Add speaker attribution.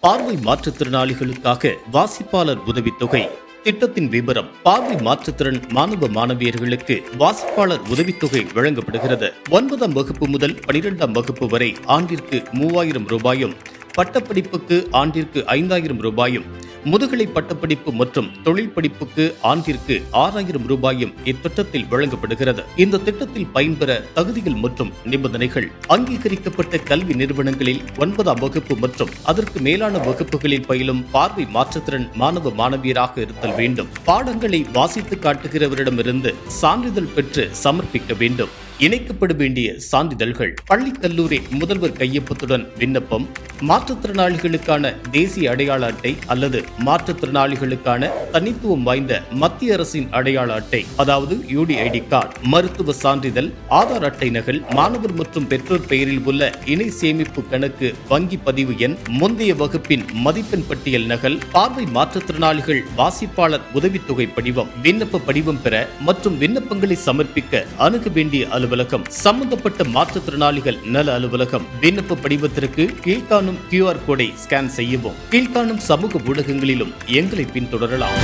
Speaker 1: பார்வை மாற்றுத்திறனாளிகளுக்காக வாசிப்பாளர் உதவித்தொகை. திட்டத்தின் விவரம் பார்வை மாற்றுத்திறன் மாணவ மாணவியர்களுக்கு வாசிப்பாளர் உதவித்தொகை வழங்கப்படுகிறது. ஒன்பதாம் வகுப்பு முதல் பனிரெண்டாம் வகுப்பு வரை ஆண்டிற்கு மூவாயிரம் ரூபாயும் பட்டப்படிப்புக்கு ஆண்டிற்கு ஐந்தாயிரம் ரூபாயும் முதுகலை பட்டப்படிப்பு மற்றும் தொழில் படிப்புக்கு ஆண்டிற்கு ஆறாயிரம் ரூபாயும் இத்திட்டத்தில் வழங்கப்படுகிறது. இந்த திட்டத்தில் பயன்பெற தகுதிகள் மற்றும் நிபந்தனைகள் அங்கீகரிக்கப்பட்ட கல்வி நிறுவனங்களில் ஒன்பதாம் வகுப்பு மற்றும் அதற்கு மேலான வகுப்புகளில் பயிலும் பார்வை மாற்றுத்திறன் மாணவ மாணவியராக இருத்தல் வேண்டும். பாடங்களை வாசித்து காட்டுகிறவரிடமிருந்து சான்றிதழ் பெற்று சமர்ப்பிக்க வேண்டும். இணைக்கப்பட வேண்டிய சான்றிதழ்கள். பள்ளி கல்லூரி முதல்வர் கையொப்பத்துடன் விண்ணப்பம். மாற்றுத்திறனாளிகளுக்கான தேசிய அடையாள அட்டை அல்லது மாற்றுத்திறனாளிகளுக்கான தனித்துவம் வாய்ந்த மத்திய அரசின் அடையாள அட்டை அதாவது யூடிஐடி கார்டு மருத்துவ சான்றிதழ் ஆதார் அட்டை நகல் மாணவர் மற்றும் பெற்றோர் பெயரில் உள்ள இணை சேமிப்பு கணக்கு வங்கி பதிவு எண் முந்தைய வகுப்பின் மதிப்பெண் பட்டியல் நகல் பார்வை மாற்றுத்திறனாளிகள் வாசிப்பாளர் உதவித்தொகை படிவம் விண்ணப்ப படிவம் பெற மற்றும் விண்ணப்பங்களை சமர்ப்பிக்க அணுக வேண்டிய அலுவலகம் சம்பந்தப்பட்ட மாற்றுத்திறனாளிகள் நல அலுவலகம். விண்ணப்ப படிவத்திற்கு கீழ்காணும் கியூஆர் கோடை ஸ்கேன் செய்யவும் கீழ்காணும் சமூக ஊடகங்களிலும் எங்களை பின்தொடரலாம்.